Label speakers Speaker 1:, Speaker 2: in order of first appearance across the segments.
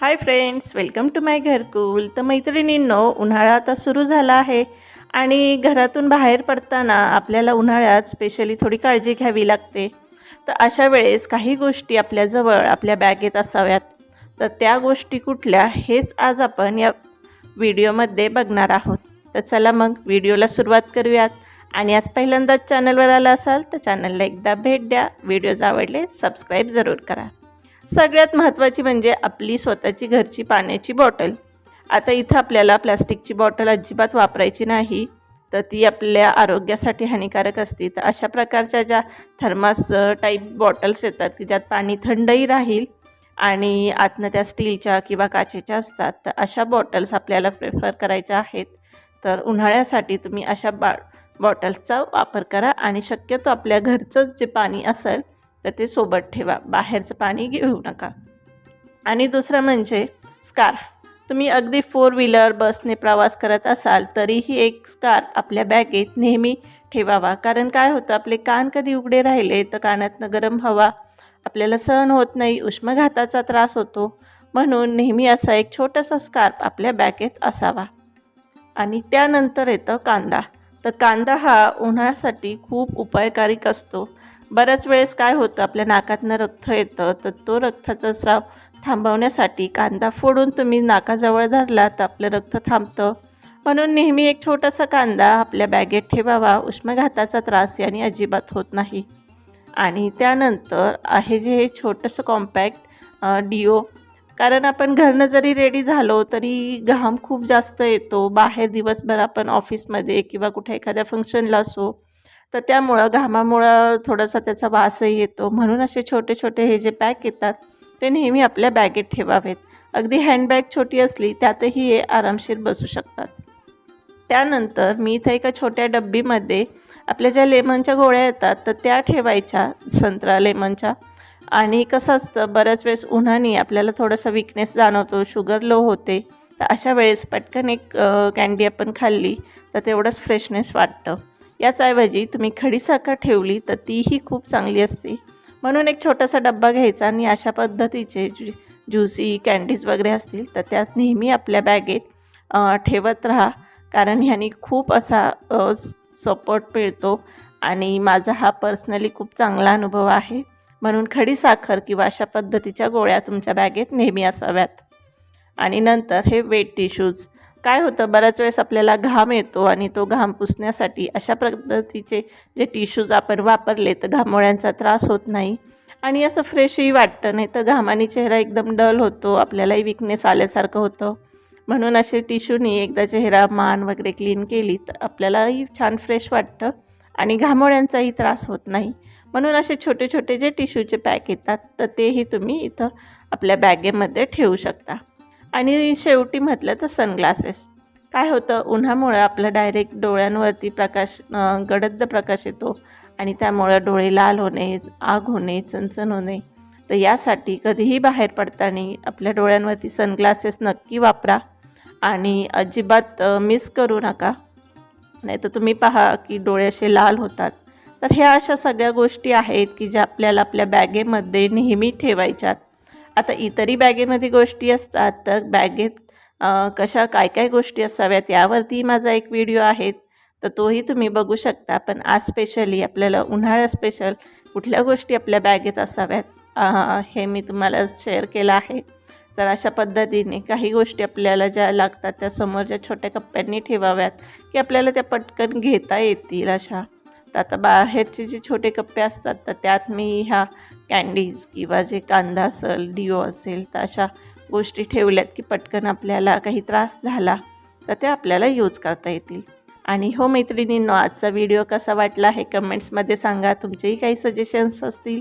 Speaker 1: Hi friends welcome to my Gharkul. तर मैत्रिणींनो उन्हाळा आता सुरू झाला आहे आणि घरातून बाहेर पडताना आपल्याला उन्हाळ्यात स्पेशली थोडी काळजी घ्यावी लागते. तर अशा वेळेस काही गोष्टी आपल्याजवळ आपल्या बॅगेत असाव्यात. तर त्या गोष्टी कुठल्या हेच आज आपण या व्हिडिओमध्ये बघणार आहोत. तर चला मग व्हिडिओला सुरुवात करूयात. आणि आज पहिल्यांदाच चॅनलवर आला असाल तर चॅनलला एकदा भेट द्या. व्हिडिओज आवडले सबस्क्राईब जरूर करा. सगळ्यात महत्त्वाची म्हणजे आपली स्वतःची घरची पाण्याची बॉटल. आता इथं आपल्याला प्लॅस्टिकची बॉटल अजिबात वापरायची नाही तर ती आपल्या आरोग्यासाठी हानिकारक असते. तर अशा प्रकारच्या ज्या थर्मास टाईप बॉटल्स येतात की ज्यात पाणी थंडही राहील आणि आतनं त्या स्टीलच्या किंवा काचेच्या असतात तर अशा बॉटल्स आपल्याला प्रेफर करायच्या आहेत. तर उन्हाळ्यासाठी तुम्ही अशा बा बॉटल्सचा वापर करा आणि शक्यतो आपल्या घरचंच जे पाणी असेल तर ते सोबत ठेवा. बाहेरचं पाणी घेऊ नका. आणि दुसरं म्हणजे स्कार्फ. तुम्ही अगदी फोर व्हीलर बसने प्रवास करत असाल तरीही एक स्कार्फ आपल्या बॅगेत नेहमी ठेवावा. कारण काय होतं आपले कान कधी उघडे राहिले तर कानातनं गरम हवा. आपल्याला सहन होत नाही उष्माघाताचा त्रास होतो. म्हणून नेहमी असा एक छोटासा स्कार्फ आपल्या बॅगेत असावा. आणि त्यानंतर येतं कांदा. तर कांदा हा उन्हाळ्यासाठी खूप उपायकारिक असतो. बऱ्याच वेळेस काय होतं आपल्या नाकातनं रक्त येतं तर तो रक्ताचा स्राव थांबवण्यासाठी कांदा फोडून तुम्ही नाकाजवळ धरला तर आपलं रक्त थांबतं. म्हणून नेहमी एक छोटासा कांदा आपल्या बॅगेत ठेवावा उष्माघाताचा त्रास याने अजिबात होत नाही. आणि त्यानंतर आहे जे हे छोटंसं कॉम्पॅक्ट डिओ. कारण आपण घरनं जरी रेडी झालो तरी घाम खूप जास्त येतो. बाहेर दिवसभर आपण ऑफिसमध्ये किंवा कुठे एखाद्या फंक्शनला असो तर त्यामुळं घामामुळं थोडासा त्याचा वासही येतो. म्हणून असे छोटे छोटे हे जे पॅक येतात ते नेहमी आपल्या बॅगेत ठेवावेत. अगदी हँडबॅग छोटी असली त्यातही हे आरामशीर बसू शकतात. त्यानंतर मी इथं एका छोट्या डब्बीमध्ये आपल्या ज्या लेमनच्या गोळ्या येतात तर त्या ठेवायच्या संत्रा लेमनच्या. आणि कसं असतं बऱ्याच वेळेस उन्हाने आपल्याला थोडंसं विकनेस जाणवतो शुगर लो होते. तर अशा वेळेस पटकन एक कॅन्डी आपण खाल्ली तर तेवढंच फ्रेशनेस वाटतं. याचऐवजी तुम्ही खडीसाखर ठेवली तर तीही खूप चांगली असते. म्हणून एक छोटासा डब्बा घ्यायचा आणि अशा पद्धतीचे ज्यु ज्युसी कँडीज वगैरे असतील तर त्यात नेहमी आपल्या बॅगेत ठेवत राहा. कारण ह्यानी खूप असा सपोर्ट मिळतो आणि माझा हा पर्सनली खूप चांगला अनुभव आहे. म्हणून खडीसाखर किंवा अशा पद्धतीच्या गोळ्या तुमच्या बॅगेत नेहमी असाव्यात. आणि नंतर हे वेट टिश्यूज काय होतं? बऱ्याच वेळेस आपल्याला घाम येतो आणि तो घाम पुसण्यासाठी अशा पद्धतीचे जे टिश्यूज आपण वापरले तर घामोळ्यांचा त्रास होत नाही. आणि असं फ्रेशही वाटतं नाही तर घामाने चेहरा एकदम डल होतो आपल्यालाही विकनेस आल्यासारखं होतं. म्हणून असे टिश्यूनी एकदा चेहरा मान वगैरे क्लीन केली तर आपल्यालाही छान फ्रेश वाटतं आणि घामोळ्यांचाही त्रास होत नाही. म्हणून असे छोटे छोटे जे टिश्यूचे पॅक येतात तर तेही तुम्ही इथं आपल्या बॅगेमध्ये ठेवू शकता. आणि शेवटी म्हटलं तर सनग्लासेस काय होतं? उन्हामुळं आपलं डायरेक्ट डोळ्यांवरती प्रकाश गडद प्रकाश येतो आणि त्यामुळं डोळे लाल होणे आग होणे चणचण होणे. तर यासाठी कधीही बाहेर पडताना आपल्या डोळ्यांवरती सनग्लासेस नक्की वापरा आणि अजिबात मिस करू नका. नाही तर तुम्ही पहा की डोळे असे लाल होतात. तर ह्या अशा सगळ्या गोष्टी आहेत की ज्या आपल्याला आपल्या बॅगेमध्ये नेहमी ठेवायच्यात. आता इतरही बॅगेमध्ये गोष्टी असतात तर बॅगेत कशा काय काय गोष्टी असाव्यात यावरती माझा एक व्हिडिओ आहे तर तोही तुम्ही बघू शकता. पण आज स्पेशली आपल्याला उन्हाळ्या स्पेशल कुठल्या गोष्टी आपल्या बॅगेत असाव्यात हे मी तुम्हाला शेअर केलं आहे. तर अशा पद्धतीने काही गोष्टी आपल्याला ज्या लागतात त्या समोरच्या छोट्या कप्प्यांनी ठेवाव्यात की आपल्याला त्या पटकन घेता येतील अशा. तर आता बाहेरचे जे छोटे कप्पे असतात तर त्यात मी ह्या कँडीज किंवा जे कांदा असेल डिओ असेल तर अशा गोष्टी ठेवल्यात की पटकन आपल्याला काही त्रास झाला तर ते आपल्याला यूज करता येतील. आणि हो मैत्रिणींनो आजचा व्हिडिओ कसा वाटला हे कमेंट्समध्ये सांगा. तुमचेही काही सजेशन्स असतील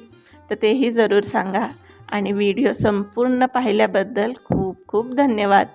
Speaker 1: तर तेही जरूर सांगा. आणि व्हिडिओ संपूर्ण पाहिल्याबद्दल खूप खूप धन्यवाद.